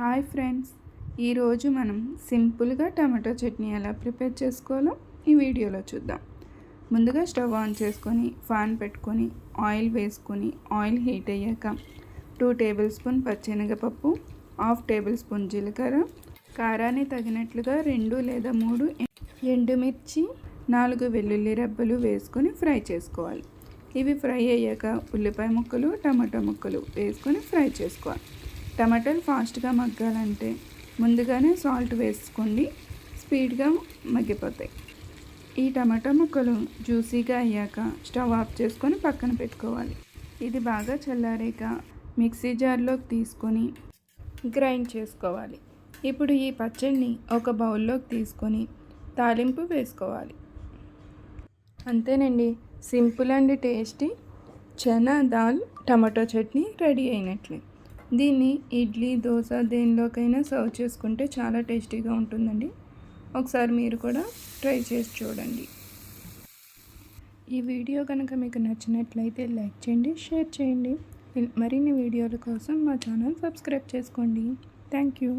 Hi friends ఈరోజు మనం సింపుల్గా టమాటో చట్నీ ఎలా ప్రిపేర్ చేసుకోవాలో ఈ వీడియోలో చూద్దాం. ముందుగా స్టవ్ ఆన్ చేసుకొని ఫ్యాన్ పెట్టుకొని ఆయిల్ వేసుకొని ఆయిల్ హీట్ అయ్యాక టూ టేబుల్ స్పూన్ పచ్చెనగపప్పు హాఫ్ టేబుల్ స్పూన్ జీలకర్ర కారాన్ని తగినట్లుగా రెండు లేదా మూడు ఎండుమిర్చి నాలుగు వెల్లుల్లి రెబ్బలు వేసుకొని ఫ్రై చేసుకోవాలి. ఇవి ఫ్రై అయ్యాక ఉల్లిపాయ ముక్కలు టమాటో ముక్కలు వేసుకొని ఫ్రై చేసుకోవాలి. టమాటాలు ఫాస్ట్గా మగ్గాలంటే ముందుగానే సాల్ట్ వేసుకోండి. స్పీడ్గా మగ్గిపోతాయి. ఈ టమాటా ముక్కలు జ్యూసీగా అయ్యాక స్టవ్ ఆఫ్ చేసుకొని పక్కన పెట్టుకోవాలి. ఇది బాగా చల్లారాక మిక్సీ జార్లోకి తీసుకొని గ్రైండ్ చేసుకోవాలి. ఇప్పుడు ఈ పచ్చడిని ఒక బౌల్లోకి తీసుకొని తాలింపు వేసుకోవాలి. అంతేనండి simple and tasty. Chana dal tomato chutney ready అయినట్లే. దీన్ని ఇడ్లీ దోశ దేనిలోకైనా సర్వ్ చేసుకుంటే చాలా టేస్టీగా ఉంటుందండి. ఒకసారి మీరు కూడా ట్రై చేసి చూడండి. ఈ వీడియో కనుక మీకు నచ్చినట్లయితే లైక్ చేయండి షేర్ చేయండి. మరిన్ని వీడియోల కోసం మా ఛానల్ సబ్స్క్రైబ్ చేసుకోండి. Thank you.